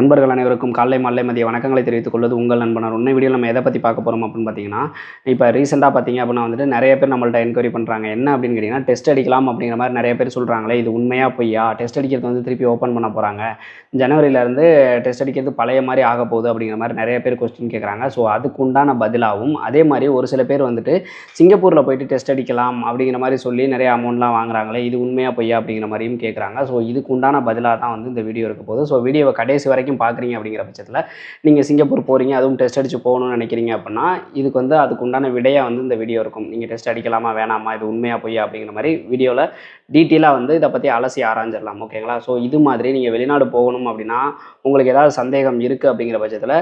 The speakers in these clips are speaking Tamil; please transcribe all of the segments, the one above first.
நண்பர்கள் அனைவருக்கும் காலை மாலை மதிய வணக்கங்களை தெரிவித்துக் கொள்வது உங்கள் நண்பனர். உன்னை வீடியோ நம்ம எதை பற்றி பார்க்க போகிறோம் அப்படின்னு பார்த்தீங்கன்னா இப்போ ரீசெண்டாக பார்த்தீங்க அப்படின்னா வந்துட்டு நிறைய பேர் நம்மள்ட்ட என்கொயரி பண்ணுறாங்க என்ன அப்படின்னு கேட்டிங்கன்னா டெஸ்ட் அடிக்கலாம் அப்படிங்கிற மாதிரி நிறைய பேர் சொல்கிறாங்களே இது உண்மையா பொய்யா? டெஸ்ட் அடிக்கிறது வந்து திருப்பி ஓப்பன் பண்ண போகிறாங்க ஜனவரியிலேருந்து டெஸ்ட் அடிக்கிறது பழைய மாதிரி ஆக போகுது அப்படிங்கிற மாதிரி நிறைய பேர் கொஸ்டின் கேட்குறாங்க ஸோ அதுக்கு உண்டான பதிலாகவும் அதே மாதிரி ஒரு சில பேர் வந்துட்டு சிங்கப்பூரில் போயிட்டு டெஸ்ட் அடிக்கலாம் அப்படிங்கிற மாதிரி சொல்லி நிறைய அமௌண்ட்லாம் வாங்குறாங்களே இது உண்மையா பொய்யா அப்படிங்கிற மாதிரியும் கேட்குறாங்க ஸோ இதுக்கு உண்டான பதிலாக தான் வந்து இந்த வீடியோ இருக்க போகுது. ஸோ வீடியோவை கடைசி வரைக்கும் பார்க்குறீங்க அப்படிங்கிற பட்சத்தில் நீங்கள் சிங்கப்பூர் போகிறீங்க அதுவும் டெஸ்ட் அடித்து போகணும்னு நினைக்கிறீங்க அப்படின்னா இதுக்கு வந்து அதுக்கு உண்டான விடையாக வந்து இந்த வீடியோ இருக்கும். நீங்கள் டெஸ்ட் அடிக்கலாமா வேணாமா இது உண்மையாக பொய்யா அப்படிங்கிற மாதிரி வீடியோவில் டீட்டெயிலாக வந்து இதை பற்றி அலசி ஆராய்ஞ்சிடலாம். ஓகேங்களா ஸோ இது மாதிரி நீங்கள் வெளிநாடு போகணும் அப்படின்னா உங்களுக்கு ஏதாவது சந்தேகம் இருக்குது அப்படிங்கிற பட்சத்தில்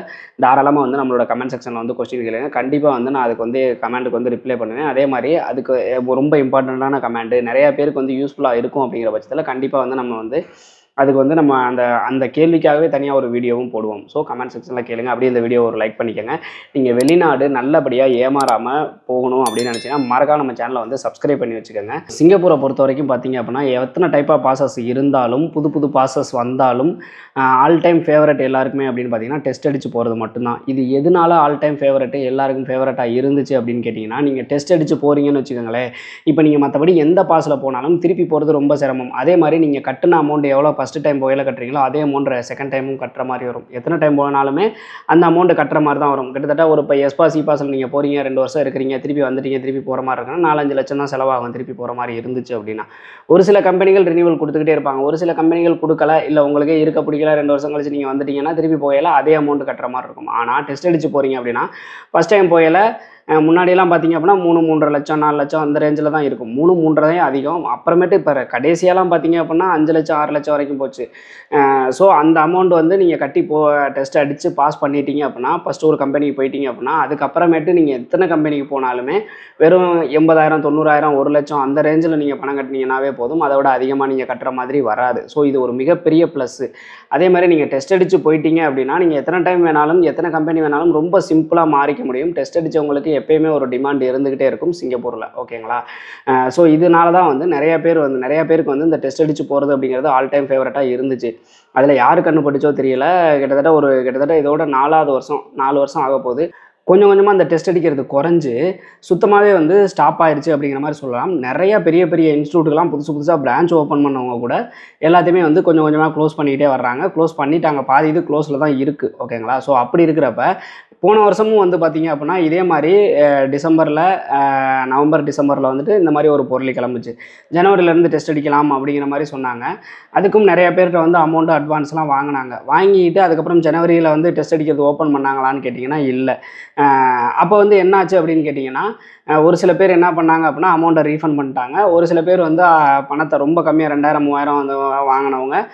தாராளமாக வந்து நம்மளோட கமெண்ட் செக்ஷனில் வந்து கொஸ்டின் கேளுங்க. கண்டிப்பாக வந்து நான் அதுக்கு வந்து கமெண்ட்டுக்கு வந்து ரிப்ளை பண்ணுவேன். அதே மாதிரி அதுக்கு ரொம்ப இம்பார்ட்டண்ட்டான கமெண்ட்டு நிறையா பேருக்கு வந்து யூஸ்ஃபுல்லாக இருக்கும் அப்படிங்கிற பட்சத்தில் கண்டிப்பாக வந்து நம்ம வந்து அதுக்கு வந்து நம்ம அந்த அந்த கேள்விக்காகவே தனியாக ஒரு வீடியோவும் போடுவோம். ஸோ கமெண்ட் செக்ஷனில் கேளுங்க. அப்படியே இந்த வீடியோ ஒரு லைக் பண்ணிக்கோங்க. நீங்கள் வெளிநாடு நல்லபடியாக ஏமாறாமல் போகணும் அப்படின்னு நினச்சிங்கன்னா மறக்காம நம்ம சேனலை வந்து சப்ஸ்கிரைப் பண்ணி வச்சுக்கோங்க. சிங்கப்பூரை பொறுத்த வரைக்கும் பார்த்தீங்க அப்படின்னா எத்தனை டைப் ஆஃப் பாசஸ் இருந்தாலும் புது புது பாசஸ் வந்தாலும் ஆல் டைம் ஃபேவரட் எல்லாருக்குமே அப்படின்னு பார்த்தீங்கன்னா டெஸ்ட் அடித்து போகிறது மட்டும்தான். இது எதனால ஆல் டைம் ஃபேவரட்டு எல்லாருக்கும் ஃபேவரட்டாக இருந்துச்சு அப்படின்னு கேட்டிங்கன்னா நீங்கள் டெஸ்ட் அடித்து போகிறீங்கன்னு வச்சுக்கோங்களேன். இப்போ நீங்கள் மற்றபடி எந்த பாஸில் போனாலும் திருப்பி போகிறது ரொம்ப சிரமம். அதே மாதிரி நீங்கள் கட்டின அமௌண்ட் எவ்வளோ ஃபஸ்ட்டு டைம் போயில கட்டுறீங்களோ அதே அமௌண்ட்டை செகண்ட் டைமும் கட்டுற மாதிரி வரும். எத்தனை டைம் போனாலுமே அந்த அமௌண்ட்டு கட்டுற மாதிரி தான் வரும். கிட்டத்தட்ட ஒரு இப்போ எஸ்பா சிபாஸில் நீங்கள் போகிறீங்க ரெண்டு வருஷம் இருக்கிறீங்க திருப்பி வந்துட்டீங்க திருப்பி போகிற மாதிரி இருக்குன்னா நாலஞ்சு லட்சம் தான் செலவாகும் திருப்பி போகிற மாதிரி இருந்துச்சு அப்படின்னா. ஒரு சில கம்பெனிகள் ரினியூவல் கொடுத்துக்கிட்டே இருப்பாங்க. ஒரு சில கம்பெனிகள் கொடுக்கல இல்லை உங்களுக்கே இருக்க பிடிக்கல ரெண்டு வருஷம் கழிச்சு நீங்கள் வந்துட்டீங்கன்னா திருப்பி போயில அதே அமௌண்ட் கட்டுற மாதிரி இருக்கும். ஆனால் டெஸ்ட் அடிச்சு போகிறீங்க அப்படின்னா ஃபஸ்ட் டைம் போயில முன்னாடியெல்லாம் பார்த்தீங்க அப்படின்னா மூணு மூன்றரை லட்சம் நாலு லட்சம் அந்த ரேஞ்சில் தான் இருக்கும். மூணு மூன்றரை அதிகம். அப்புறமேட்டு இப்போ கடைசியாலாம் பார்த்தீங்க அப்படின்னா அஞ்சு லட்சம் ஆறு லட்சம் வரைக்கும் போச்சு. ஸோ அந்த அமௌண்ட் வந்து நீங்கள் கட்டி போ டெஸ்ட் அடித்து பாஸ் பண்ணிட்டீங்க அப்படின்னா ஃபஸ்ட்டு ஒரு கம்பெனிக்கு போயிட்டீங்க அப்படின்னா அதுக்கப்புறமேட்டு நீங்கள் எத்தனை கம்பெனிக்கு போனாலுமே வெறும் எண்பதாயிரம் தொண்ணூறாயிரம் ஒரு லட்சம் அந்த ரேஞ்சில் நீங்கள் பணம் கட்டினீங்கன்னாவே போதும். அதை விட அதிகமாக நீங்கள் கட்டுற மாதிரி வராது. ஸோ இது ஒரு மிகப்பெரிய ப்ளஸ்ஸு அதே மாதிரி நீங்கள் டெஸ்ட் அடித்து போயிட்டீங்க அப்படின்னா நீங்கள் எத்தனை டைம் வேணாலும் எத்தனை கம்பெனி வேணாலும் ரொம்ப சிம்பிளாக மாறிக்க முடியும். டெஸ்ட் அடித்தவங்களுக்கு எப்பயுமே ஒரு டிமாண்ட் இருந்துக்கிட்டே இருக்கும் சிங்கப்பூரில். ஓகேங்களா? ஸோ இதனால தான் வந்து நிறைய பேர் வந்து நிறைய பேருக்கு வந்து இந்த டெஸ்ட் அடித்து போகிறது அப்படிங்கிறது ஆல் டைம் ஃபேவரட்டாக இருந்துச்சு. அதில் யாரு கண்ணு தெரியல. கிட்டத்தட்ட ஒரு கிட்டத்தட்ட இதோட நாலாவது வருஷம் நாலு வருஷம் ஆக போகுது கொஞ்சம் கொஞ்சமாக அந்த டெஸ்ட் அடிக்கிறது குறைஞ்சி சுத்தமாகவே வந்து ஸ்டாப் ஆயிடுச்சு அப்படிங்கிற மாதிரி சொல்லலாம். நிறைய பெரிய பெரிய இன்ஸ்டியூட்டுக்கெல்லாம் புதுசு புதுசாக பிரான்ச் ஓப்பன் பண்ணவங்க கூட எல்லாத்தையுமே வந்து கொஞ்சம் கொஞ்சமாக க்ளோஸ் பண்ணிக்கிட்டே வர்றாங்க. க்ளோஸ் பண்ணிட்டாங்க. பாதி இது க்ளோஸில் தான் இருக்குது ஓகேங்களா ஸோ அப்படி இருக்கிறப்ப போன வருஷமும் வந்து பார்த்தீங்க அப்படின்னா இதே மாதிரி டிசம்பரில் நவம்பர் டிசம்பரில் வந்துட்டு இந்த மாதிரி ஒரு பொருள் கிளம்புச்சு. ஜனவரியிலேருந்து டெஸ்ட் அடிக்கலாம் அப்படிங்கிற மாதிரி சொன்னாங்க. அதுக்கும் நிறைய பேர்கிட்ட வந்து அமௌண்ட்டு அட்வான்ஸ்லாம் வாங்கினாங்க. வாங்கிட்டு அதுக்கப்புறம் ஜனவரியில் வந்து டெஸ்ட் அடிக்கிறது ஓப்பன் பண்ணாங்களான்னு கேட்டிங்கன்னா இல்லை. அப்போ வந்து என்னாச்சு அப்படின்னு கேட்டிங்கன்னா ஒரு சில பேர் என்ன பண்ணாங்க அப்படின்னா அமௌண்ட்டை ரீஃபண்ட் பண்ணிட்டாங்க. ஒரு சில பேர் வந்து பணத்தை ரொம்ப கம்மியாக ரெண்டாயிரம் மூவாயிரம் வந்து வாங்கினவங்க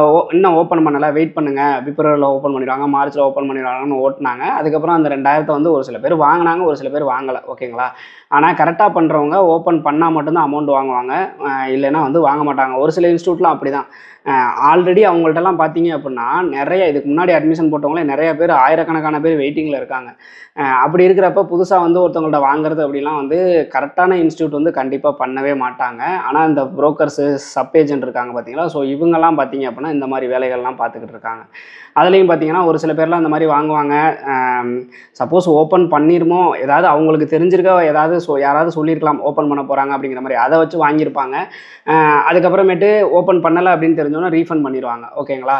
ஓ- இன்னும் ஓப்பன் பண்ணலை. வெயிட் பண்ணுங்கள் பிப்ரவரியில் ஓப்பன் பண்ணிடுவாங்க. மார்ச்சில் ஓப்பன் பண்ணிடுவாங்கன்னு ஓட்டினாங்க. அதுக்கப்புறம் அந்த ரெண்டாயிரத்தை வந்து ஒரு சில பேர் வாங்கினாங்க. ஒரு சில பேர் வாங்கலை. ஓகேங்களா ஆனால் கரெக்டாக பண்ணுறவங்க ஓப்பன் பண்ணால் மட்டும்தான் அமௌண்ட் வாங்குவாங்க. இல்லைன்னா வந்து வாங்க மாட்டாங்க. ஒரு சில இன்ஸ்டியூட்லாம் அப்படி தான் ஆல்ரெடி அவங்கள்ட்டலாம் பார்த்தீங்க அப்படின்னா நிறைய இதுக்கு முன்னாடி அட்மிஷன் போட்டவங்களே நிறைய பேர் ஆயிரக்கணக்கான பேர் வெயிட்டிங்கில் இருக்காங்க. அப்படி இருக்கிறப்ப புதுசாக வந்து ஒருத்தவங்கள்ட்ட வாங்குறது அப்படிலாம் வந்து கரெக்டான இன்ஸ்டியூட் வந்து கண்டிப்பாக பண்ணவே மாட்டாங்க. ஆனால் இந்த புரோக்கர்ஸு சப் ஏஜென்ட் இருக்காங்க பார்த்தீங்களா ஸோ இவங்கெல்லாம் பார்த்தீங்க அப்படின்னா இந்த மாதிரி வேலைகள்லாம் பார்த்துக்கிட்டு இருக்காங்க. அதுலேயும் பார்த்தீங்கன்னா ஒரு சில பேர்லாம் இந்த மாதிரி வாங்குவாங்க. சப்போஸ் ஓப்பன் பண்ணிருமோ ஏதாவது அவங்களுக்கு தெரிஞ்சிருக்க ஏதாவது ஸோ யாராவது சொல்லியிருக்கலாம் ஓப்பன் பண்ண போகிறாங்க அப்படிங்கிற மாதிரி. அதை வச்சு வாங்கியிருப்பாங்க. அதுக்கப்புறமேட்டு ஓப்பன் பண்ணலை அப்படின்னு தெரிஞ்சோன்னா ரீஃபண்ட் பண்ணிடுவாங்க ஓகேங்களா?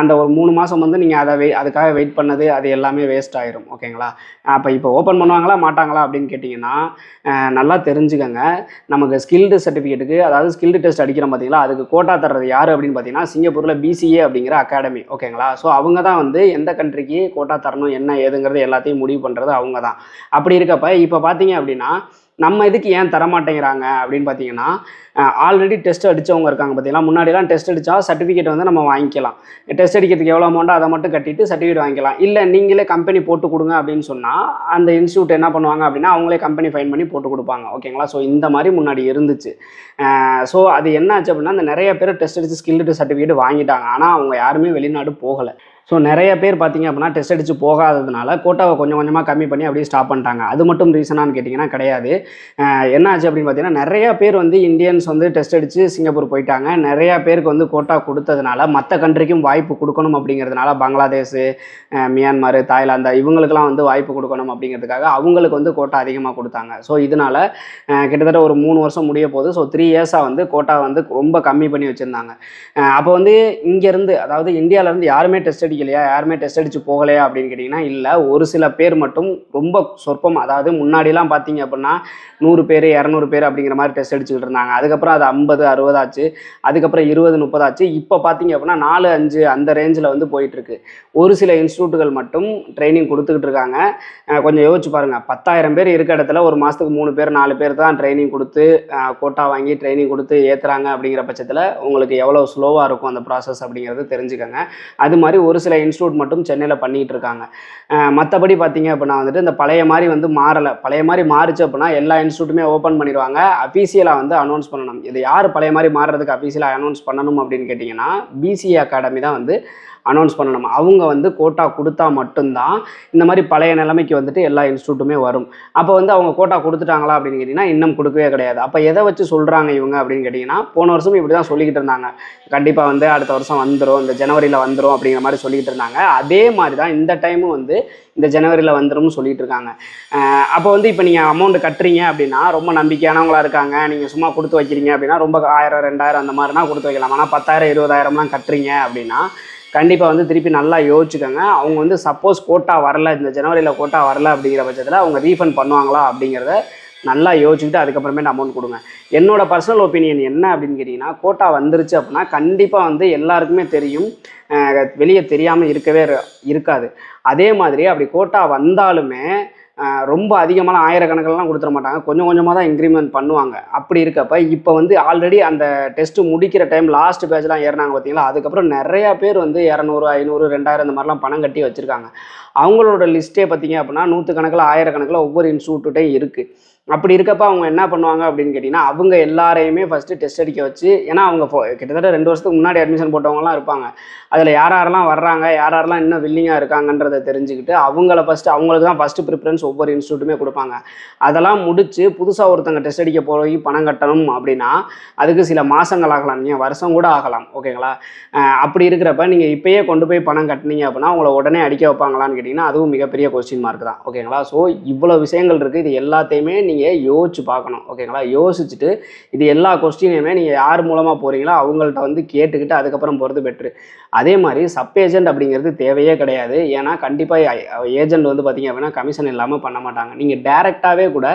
அந்த ஒரு மூணு மாதம் வந்து நீங்கள் அதை வெய் அதுக்காக வெயிட் பண்ணது அது எல்லாமே வேஸ்ட் ஆயிரும். ஓகேங்களா? அப்போ இப்போ ஓப்பன் பண்ணுவாங்களா மாட்டாங்களா அப்படின்னு கேட்டிங்கன்னா அஹ் நல்லா தெரிஞ்சுக்கங்க. நமக்கு ஸ்கில்டு சர்டிஃபிகேட்டுக்கு அதாவது ஸ்கில்டு டெஸ்ட் அடிக்கிறோம் பார்த்தீங்களா அதுக்கு கோட்டா தர்றது யார் அப்படின்னு பார்த்தீங்கன்னா சிங்கப்பூரில் பிசிஏ அப்படிங்கிற அகாடமி ஓகேங்களா ஸோ அவங்க தான் வந்து எந்த கண்ட்ரிக்கு கோட்டா தரணும் என்ன ஏதுங்கிறது எல்லாத்தையும் முடிவு பண்ணுறது அவங்க தான் அப்படி இருக்கப்ப இப்போ பார்த்தீங்க அப்படின்னா நம்ம இதுக்கு ஏன் தர மாட்டேங்கிறாங்க அப்படின்னு பார்த்தீங்கன்னா ஆல்ரெடி டெஸ்ட் அடித்தவங்க இருக்காங்க பார்த்தீங்களா? முன்னாடிலாம் டெஸ்ட் அடித்தா சர்டிஃபிகேட் வந்து நம்ம வாங்கிக்கலாம். டெஸ்ட் அடிக்கிறதுக்கு எவ்வளோ அமௌண்ட்டோ அதை மட்டும் கட்டிட்டு சர்டிஃபிகேட் வாங்கிக்கலாம். இல்லை நீங்களே கம்பெனி போட்டு கொடுங்க அப்படின்னு சொன்னால் அந்த இன்ஸ்டியூட் என்ன பண்ணுவாங்க அப்படின்னா அவங்களே கம்பெனி ஃபைன் பண்ணி போட்டு கொடுப்பாங்க. ஓகேங்களா ஸோ இந்த மாதிரி முன்னாடி இருந்துச்சு. ஸோ அது என்ன ஆச்சு அப்படின்னா அந்த நிறைய பேர் டெஸ்ட் அடித்து ஸ்கில்டு சர்டிஃபிகேட் வாங்கிட்டாங்க. ஆனால் அவங்க யாருமே வெளிநாடு போகலை. ஸோ நிறைய பேர் பார்த்தீங்க அப்படின்னா டெஸ்ட் அடித்து போகாததுனால கோட்டாவை கொஞ்சம் கொஞ்சமாக கம்மி பண்ணி அப்படியே ஸ்டாப் பண்ணிட்டாங்க. அது மட்டும் ரீசனான்னு கேட்டிங்கன்னா கிடையாது. என்னாச்சு என்ன ஆச்சு அப்படின்னு பார்த்தீங்கன்னா நிறைய பேர் வந்து இந்தியன்ஸ் வந்து டெஸ்ட் அடித்து சிங்கப்பூர் போயிட்டாங்க. நிறையா பேருக்கு வந்து கோட்டா கொடுத்ததுனால மற்ற கண்ட்ரிக்கும் வாய்ப்பு கொடுக்கணும் அப்படிங்கிறதுனால பங்களாதேஷ் மியான்மர் தாய்லாந்து இவங்களுக்கெல்லாம் வந்து வாய்ப்பு கொடுக்கணும் அப்படிங்கிறதுக்காக அவங்களுக்கு வந்து கோட்டா அதிகமாக கொடுத்தாங்க. ஸோ இதனால கிட்டத்தட்ட ஒரு மூணு வருஷம் முடிய போது ஸோ த்ரீ இயர்ஸாக வந்து கோட்டா வந்து ரொம்ப கம்மி பண்ணி வச்சுருந்தாங்க. அப்போ வந்து இங்கேருந்து அதாவது இந்தியாவிலேருந்து யாருமே டெஸ்ட் அடிக்கலையா யாருமே டெஸ்ட் அடித்து போகலையா? அப்படின்னு கேட்டிங்கன்னா இல்லை. ஒரு சில பேர் மட்டும் ரொம்ப சொற்பம் அதாவது முன்னாடிலாம் பார்த்தீங்க அப்படின்னா நூறு பேர் இரநூறு பேர் அப்படிங்கிற மாதிரி டெஸ்ட் அடிச்சுக்கிட்டு இருந்தாங்க. அதுக்கப்புறம் அது ஐம்பது அறுபதாச்சு அதுக்கப்புறம் இருபது முப்பதாச்சு இப்போ பார்த்தீங்க அப்படின்னா நாலு அஞ்சு அந்த ரேஞ்சில் வந்து போயிட்டுருக்கு. ஒரு சில இன்ஸ்டியூட்டுகள் மட்டும் ட்ரைனிங் கொடுத்துக்கிட்டு இருக்காங்க. கொஞ்சம் யோசிச்சு பாருங்கள் பத்தாயிரம் பேர் இருக்க இடத்துல ஒரு மாதத்துக்கு மூணு பேர் நாலு பேர் தான் ட்ரைனிங் கொடுத்து கோட்டா வாங்கி ட்ரைனிங் கொடுத்து ஏற்றுறாங்க அப்படிங்கிற பட்சத்தில் உங்களுக்கு எவ்வளோ ஸ்லோவாக இருக்கும் அந்த ப்ராசஸ் அப்படிங்கிறது தெரிஞ்சுக்கோங்க. அது மாதிரி ஒரு சில இன்ஸ்டியூட் மட்டும் சென்னையில் பண்ணிகிட்டு இருக்காங்க. மற்றபடி பார்த்தீங்க அப்படின்னா வந்துட்டு இந்த பழைய மாதிரி வந்து மாறலை. பழைய மாதிரி மாறுச்சு அப்படின்னா எல்லா இன்ஸ்டியூட்டுமே ஓப்பன் பண்ணிடுவாங்க. அஃபீஷியலாக வந்து அனௌன்ஸ் பண்ணணும். இது யார் பழைய மாதிரி மாறுறதுக்கு அஃபீஷியலாக அனௌன்ஸ் பண்ணணும் அப்படின்னு கேட்டிங்கன்னா பிசிஏ அகாடமி தான் வந்து அனௌன்ஸ் பண்ணணும்? அவங்க வந்து கோட்டா கொடுத்தா மட்டும்தான் இந்த மாதிரி பழைய நிலைமைக்கு வந்துட்டு எல்லா இன்ஸ்டியூட்டுமே வரும். அப்போ வந்து அவங்க கோட்டா கொடுத்துட்டாங்களா அப்படின்னு கேட்டிங்கன்னா இன்னும் கொடுக்கவே கிடையாது. அப்போ எதை வச்சு சொல்கிறாங்க இவங்க அப்படின்னு கேட்டிங்கன்னா போன வருஷம் இப்படி தான் சொல்லிக்கிட்டு இருந்தாங்க. கண்டிப்பாக வந்து அடுத்த வருஷம் வந்துடும் இந்த ஜனவரியில் வந்துடும் அப்படிங்கிற மாதிரி சொல்லிக்கிட்டு இருந்தாங்க. அதே மாதிரி தான் இந்த டைமும் வந்து இந்த ஜனவரியில் வந்துரும்னு சொல்லிட்டு இருக்காங்க. அப்போ வந்து இப்போ நீங்கள் அமௌண்ட் கட்டுறீங்க அப்படின்னா ரொம்ப நம்பிக்கையானவங்களா இருக்காங்க. நீங்கள் சும்மா கொடுத்து வைக்கிறீங்க அப்படின்னா ரொம்ப ஆயிரம் ரெண்டாயிரம் அந்த மாதிரினா கொடுத்து வைக்கலாம். ஆனால் பத்தாயிரம் இருபதாயிரம்லாம் கட்டுறீங்க அப்படின்னா கண்டிப்பாக வந்து திருப்பி நல்லா யோசிச்சுக்கோங்க. அவங்க வந்து சப்போஸ் கோட்டா வரல இந்த ஜனவரியில் கோட்டா வரல அப்படிங்கிற பட்சத்தில் அவங்க ரீஃபண்ட் பண்ணுவாங்களா அப்படிங்கிறத நல்லா யோசிச்சுக்கிட்டு அதுக்கப்புறமேட்டு அமௌண்ட் கொடுங்க. என்னோட பர்சனல் ஒப்பீனியன் என்ன அப்படின்னு கேட்டிங்கன்னா கோட்டா வந்துருச்சு அப்படின்னா கண்டிப்பாக வந்து எல்லாருக்குமே தெரியும். வெளியே தெரியாமல் இருக்கவே இருக்காது. அதே மாதிரி அப்படி கோட்டா வந்தாலுமே ரொம்ப அதிகமான ஆயிரக்கணக்கெல்லாம் கொடுத்துட மாட்டாங்க. கொஞ்சம் கொஞ்சமாக தான் இன்க்ரிமெண்ட் பண்ணுவாங்க. அப்படி இருக்கப்ப இப்போ வந்து ஆல்ரெடி அந்த டெஸ்ட்டு முடிக்கிற டைம் லாஸ்ட் பேட்ச்லாம் ஏறினாங்க பார்த்தீங்களா அதுக்கப்புறம் நிறையா பேர் வந்து இரநூறு ஐநூறு ரெண்டாயிரம் இந்த மாதிரிலாம் பணம் கட்டி வச்சுருக்காங்க. அவங்களோட லிஸ்ட்டே பார்த்தீங்க அப்படின்னா நூற்றுக்கணக்கில் ஆயிரக்கணக்கில் ஒவ்வொரு இன்ஸ்டியூட்டையும் இருக்குது அப்படி இருக்கப்ப அவங்க என்ன பண்ணுவாங்க அப்படின்னு கேட்டிங்கன்னா அவங்க எல்லாரையுமே ஃபஸ்ட்டு டெஸ்ட் அடிக்க வச்சு ஏன்னா அவங்க கிட்டத்தட்ட ரெண்டு வருஷத்துக்கு முன்னாடி அட்மிஷன் போட்டவங்கலாம் இருப்பாங்க. அதில் யார் யாரெல்லாம் வர்றாங்க யார் யாரெல்லாம் இன்னும் வில்லிங்காக இருக்காங்கன்றதை தெரிஞ்சுக்கிட்டு அவங்கள ஃபஸ்ட்டு அவங்களுக்கு தான் ஃபஸ்ட்டு ப்ரிஃபரன்ஸ் ஒவ்வொரு இன்ஸ்டியூட்டுமே கொடுப்பாங்க. அதெல்லாம் முடித்து புதுசாக ஒருத்தங்க டெஸ்ட் அடிக்க போய் பணம் கட்டணும் அப்படின்னா அதுக்கு சில மாதங்கள் ஆகலாம். நீங்கள் வருஷம் கூட ஆகலாம் ஓகேங்களா அப்படி இருக்கிறப்ப நீங்கள் இப்பயே கொண்டு போய் பணம் கட்டினீங்க அப்படின்னா உங்களை உடனே அடிக்க வைப்பாங்களான்னு கேட்டிங்கன்னா அதுவும் மிகப்பெரிய கொஸ்டின் மார்க் தான் ஓகேங்களா ஸோ இவ்வளோ விஷயங்கள் இருக்குது இது எல்லாத்தையுமே நீங்கள் யோசிச்சு பார்க்கணும். ஓகேங்களா யோசிச்சுட்டு இது எல்லா கொஸ்டினையுமே நீங்கள் யார் மூலமாக போகிறீங்களோ அவங்கள்ட்ட வந்து கேட்டுக்கிட்டு அதுக்கப்புறம் போகிறது பெட்ரு அதே மாதிரி சப் ஏஜென்ட் அப்படிங்கிறது தேவையே கிடையாது. ஏன்னா கண்டிப்பாக ஏஜென்ட் வந்து பார்த்தீங்க அப்படின்னா கமிஷன் இல்லாமல் பண்ண மாட்டாங்க. நீங்கள் டேரெக்டாகவே கூட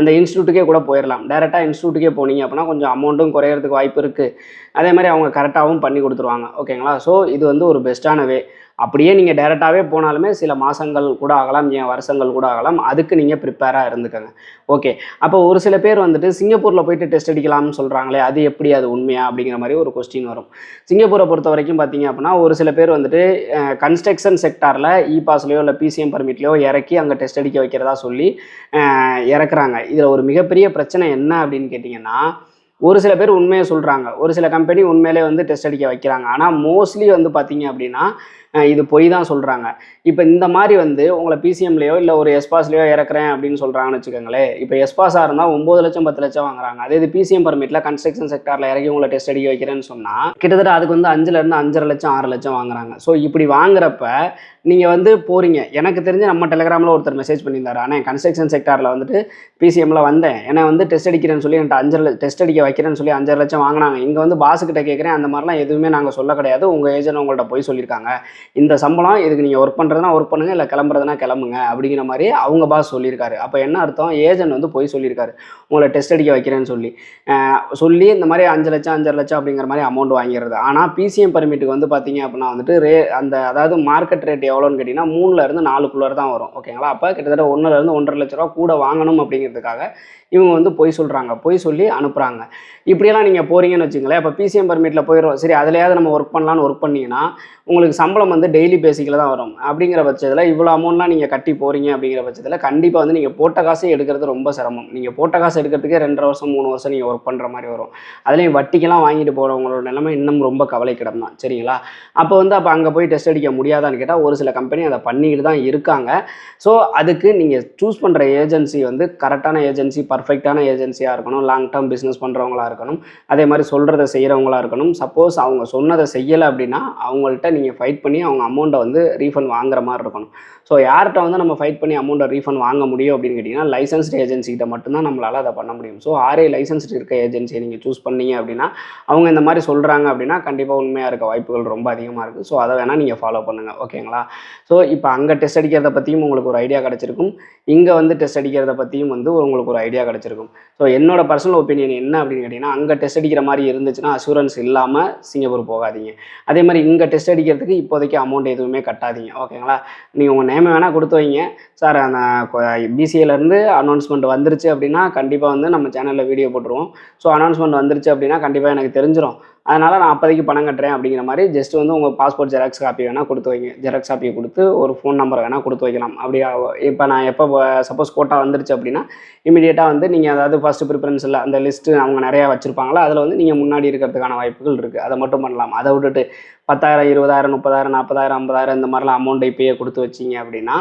அந்த இன்ஸ்டியூட்டுக்கே கூட போயிடலாம் டேரெக்டாக இன்ஸ்டியூட்டுக்கே போனீங்க அப்படின்னா கொஞ்சம் அமௌண்ட்டும் குறையிறதுக்கு வாய்ப்பு இருக்குது அதே மாதிரி அவங்க கரெக்டாகவும் பண்ணி கொடுத்துருவாங்க. ஓகேங்களா ஸோ இது வந்து ஒரு பெஸ்ட்டான வே அப்படியே நீங்கள் டேரெக்டாகவே போனாலுமே சில மாதங்கள் கூட ஆகலாம் ஏன் வருஷங்கள் கூட ஆகலாம். அதுக்கு நீங்கள் ப்ரிப்பேராக இருந்துக்கங்க. ஓகே அப்போ ஒரு சில பேர் வந்துட்டு சிங்கப்பூரில் போயிட்டு டெஸ்ட் அடிக்கலாம்னு சொல்கிறாங்களே அது எப்படி அது உண்மையா அப்படிங்கிற மாதிரி ஒரு கொஸ்டின் வரும். சிங்கப்பூரை பொறுத்த வரைக்கும் பார்த்தீங்க அப்படின்னா ஒரு சில பேர் வந்துட்டு கன்ஸ்ட்ரக்ஷன் செக்டாரில் இ பாஸ்லையோ இல்லை பிசிஎம் பர்மிட்லையோ இறக்கி அங்கே டெஸ்ட் அடிக்க வைக்கிறதா சொல்லி இறக்குறாங்க. இதில் ஒரு மிகப்பெரிய பிரச்சனை என்ன அப்படின்னு கேட்டிங்கன்னா ஒரு சில பேர் உண்மையை சொல்கிறாங்க ஒரு சில கம்பெனி உண்மையிலே வந்து டெஸ்ட் அடிக்க வைக்கிறாங்க. ஆனால் மோஸ்ட்லி வந்து பார்த்தீங்க அப்படின்னா இது பொய் தான் சொல்கிறாங்க இப்போ இந்த மாதிரி வந்து உங்களை பிசிஎம்லேயோ இல்லை ஒரு எஸ்பாஸ்லேயோ இறக்குறேன் அப்படின்னு சொல்கிறாங்கன்னு வச்சுக்கோங்களேன். இப்போ எஸ்பாஸாக இருந்தால் ஒம்பது லட்சம் பத்து லட்சம் வாங்குறாங்க. அதே இது பிசிஎம் பர்மிட்டில் கன்ஸ்ட்ரக்ஷன் செக்டாரில் இறக்கி உங்களை டெஸ்ட் அடிக்க வைக்கிறேன்னு சொன்னால் கிட்டத்தட்ட அதுக்கு வந்து அஞ்சுலேருந்து அஞ்சரை லட்சம் ஆறு லட்சம் வாங்குறாங்க. ஸோ இப்படி வாங்குறப்ப நீங்கள் வந்து போகிறீங்க எனக்கு தெரிஞ்சு நம்ம டெலிகிராமில் ஒருத்தர் மெசேஜ் பண்ணியிருந்தாரு. ஆனால் கன்ஸ்ட்ரக்ஷன் செக்டாரில் வந்துட்டு பிசிஎம்ல வந்தேன். ஏன்னா வந்து டெஸ்ட் அடிக்கிறேன்னு சொல்லி என்கிட்ட அஞ்சரை டெஸ்ட் அடிக்க வைக்கிறேன்னு சொல்லி அஞ்சரை லட்சம் வாங்கினாங்க. இங்கே வந்து பாஸுக்கிட்ட கேட்குறேன் அந்த மாதிரிலாம் எதுவுமே நாங்கள் சொல்ல கிடையாது. உங்கள் ஏஜென்ட் உங்கள்கிட்ட போய் சொல்லியிருக்காங்க. இந்த சம்பளம் இதுக்கு நீங்கள் ஒர்க் பண்ணுறதுனா ஒர்க் பண்ணுங்கள் இல்லை கிளம்புறதுனா கிளம்புங்க அப்படிங்கிற மாதிரி அவங்க பாஸ் சொல்லியிருக்காரு. அப்போ என்ன அர்த்தம்? ஏஜென்ட் வந்து போய் சொல்லியிருக்காரு. உங்களை டெஸ்ட் அடிக்க வைக்கிறேன்னு சொல்லி. சொல்லி இந்த மாதிரி அஞ்சு லட்சம் அஞ்சரை லட்சம் அப்படிங்கிற மாதிரி அமௌண்ட் வாங்கிடுறது. ஆனால் பிசிஎம் பர்மிட்டுக்கு வந்து பார்த்தீங்க அப்படின்னா வந்துட்டு ரே அந்த அதாவது மார்க்கெட் ரேட் எவ்வளோன்னு கேட்டிங்கன்னா மூணுலேருந்து நாலுக்குள்ளே தான் வரும். ஓகேங்களா அப்போ கிட்டத்தட்ட ஒன்றுலேருந்து ஒன்றரை லட்ச ரூபா கூட வாங்கணும் அப்படிங்கிறதுக்காக இவங்க வந்து பொய் சொல்கிறாங்க பொய் சொல்லி அனுப்புகிறாங்க இப்படியெல்லாம் நீங்கள் போகிறீங்கன்னு வச்சுங்களேன் இப்போ பிசிஎம் பர்மிட்டில் போயிடும் சரி அதுலையாவது நம்ம ஒர்க் பண்ணலான்னு ஒர்க் பண்ணிங்கன்னா உங்களுக்கு சம்பளம் வந்து டெய்லி பேசிக்கில் தான் வரும். அப்படிங்கிற பட்சத்தில் இவ்வளோ அமௌண்ட்லாம் நீங்கள் கட்டி போகிறீங்க அப்படிங்கிற பட்சத்தில் கண்டிப்பாக வந்து நீங்கள் போட்ட காசே எடுக்கிறது ரொம்ப சிரமம். நீங்கள் போட்ட காசு எடுக்கிறதுக்கே ரெண்டரை வருஷம் மூணு வருஷம் நீங்கள் ஒர்க் பண்ணுற மாதிரி வரும். அதுலேயும் வட்டிக்கெல்லாம் வாங்கிட்டு போகிறவங்களோட நிலைமை இன்னும் ரொம்ப கவலைக்கிடம் தான். சரிங்களா? அப்போ வந்து அப்போ அங்கே போய் டெஸ்ட் அடிக்க முடியாதான்னு கேட்டால் ஒரு சில கம்பெனி அதை பண்ணிக்கிட்டு தான் இருக்காங்க. ஸோ அதுக்கு நீங்கள் சூஸ் பண்ணுற ஏஜென்சி வந்து கரெக்டான ஏஜென்சி பர்ஃபெக்டான ஏஜென்சியாக இருக்கணும். லாங் டேர்ம் பிஸ்னஸ் பண்ணுறவங்களா இருக்கணும். அதே மாதிரி சொல்கிறத செய்கிறவங்களா இருக்கணும். சப்போஸ் அவங்க சொன்னதை செய்யலை அப்படின்னா அவங்கள்ட்ட நீங்கள் ஃபைட் பண்ணி அவங்க அமௌண்ட்டை வந்து ரீஃபண்ட் வாங்குற மாதிரி இருக்கணும். ஸோ யார்கிட்ட வந்து நம்ம ஃபைட் பண்ணி அமௌண்ட்டை ரீஃபண்ட் வாங்க முடியும் அப்படின்னு கேட்டிங்கன்னா லைசன்ஸ்டு ஏஜென்சிகிட்ட மட்டும்தான் நம்மளால் அதை பண்ண முடியும். ஸோ ஆர்ஏ லைசன்ஸ்டு இருக்க ஏஜென்சியை நீங்கள் சூஸ் பண்ணீங்க அப்படின்னா அவங்க இந்த மாதிரி சொல்கிறாங்க அப்படின்னா கண்டிப்பாக உண்மையாக இருக்க வாய்ப்புகள் ரொம்ப அதிகமாக இருக்குது ஸோ அதை வேணால் நீங்கள் ஃபாலோ பண்ணுங்கள் ஓகேங்களா ஸோ இப்போ அங்கே டெஸ்ட் அடிக்கிறத பற்றியும் உங்களுக்கு ஒரு ஐடியா கிடச்சிருக்கும். இங்கே வந்து டெஸ்ட் அடிக்கிறத பற்றியும் வந்து உங்களுக்கு ஒரு ஐடியா கிடச்சிருக்கும். ஸோ என்னோட பர்சனல் ஒப்பீனியன் என்ன அப்படின்னு கேட்டிங்கன்னா அங்கே டெஸ்ட் அடிக்கிற மாதிரி இருந்துச்சுன்னா அசூரன்ஸ் இல்லாமல் சிங்கப்பூர் போகாதீங்க. அதே மாதிரி இங்கே டெஸ்ட் அடிக்கிறதுக்கு இப்போதைக்கு அமௌண்ட் எதுவுமே கட்டாதீங்க. ஓகேங்களா நீங்கள் உங்கள் நேமை வேணால் கொடுத்து வைங்க. சார் அந்த பிசிஏலேருந்து அனௌன்ஸ்மெண்ட் வந்துருச்சு அப்படின்னா கண்டிப்பாக வந்து நம்ம சேனலில் வீடியோ போட்டுருவோம். ஸோ அனௌன்ஸ்மெண்ட் வந்துருச்சு அப்படின்னா கண்டிப்பாக எனக்கு தெரிஞ்சிடும் அதனால் நான் அப்போதைக்கு பணம் கட்டுறேன் அப்படிங்கிற மாதிரி ஜஸ்ட் வந்து உங்கள் பாஸ்போர்ட் ஜெராக்ஸ் காப்பி வேணால் கொடுத்து வைங்க. ஜெராக்ஸ் காப்பியை கொடுத்து ஒரு ஃபோன் நம்பர் வேணால் கொடுத்து வைக்கலாம். அப்படி இப்போ நான் எப்போ சப்போஸ் கோட்டா வந்துருச்சு அப்படின்னா இமீடியட்டாக வந்து நீங்கள் அதாவது ஃபஸ்ட்டு ப்ரிஃபரன்ஸில் அந்த லிஸ்ட்டு அவங்க நிறையா வச்சுருப்பாங்களா? அதில் வந்து நீங்கள் முன்னாடி இருக்கிறதுக்கான வாய்ப்புகள் இருக்குது அதை மட்டும் பண்ணலாம். அதை விட்டுட்டு பத்தாயிரம் இருபதாயிரம் முப்பதாயிரம் நாற்பதாயிரம் ஐம்பதாயிரம் இந்த மாதிரிலாம் அமௌண்ட் இப்போயே கொடுத்து வச்சிங்க அப்படின்னா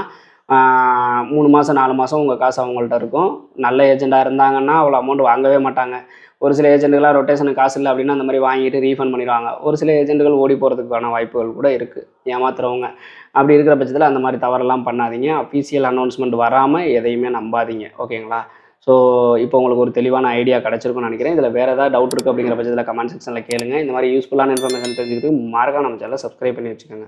மூணு மாதம் நாலு மாதம் உங்கள் காசு அவங்கள்ட்ட இருக்கும். நல்ல ஏஜெண்டாக இருந்தாங்கன்னா அவ்வளோ அமௌண்ட் வாங்கவே மாட்டாங்க. ஒரு சில ஏஜென்ட்டுகளாக ரொட்டேஷனுக்கு காசு இல்லை அப்படின்னா அந்த மாதிரி வாங்கிட்டு ரீஃபண்ட் பண்ணிடுவாங்க. ஒரு சில ஏஜென்ட்டுகள் ஓடி போகிறதுக்கான வாய்ப்புகள் கூட இருக்குது ஏமாத்துறவங்க. அப்படி இருக்கிற பட்சத்தில் அந்த மாதிரி தவறெல்லாம் பண்ணாதீங்க. அஃபீஷியல் அனௌன்ஸ்மெண்ட் வராமல் எதையுமே நம்பாதீங்க. ஓகேங்களா? ஸோ இப்போ உங்களுக்கு ஒரு தெளிவான ஐடியா கிடச்சிருக்கும்னு நினைக்கிறேன். இதில் வேறு ஏதாவது டவுட் இருக்குது அப்படிங்கிற பட்சத்தில் கமெண்ட் செக்ஷனில் கேளுங்க. இந்த மாதிரி யூஸ்ஃபுல்லான இன்ஃபர்மேஷன் தெரிஞ்சுக்கிறதுக்கு மறக்காம நம்ம சேனலை சப்ஸ்கிரைப் பண்ணி வச்சுக்கோங்க.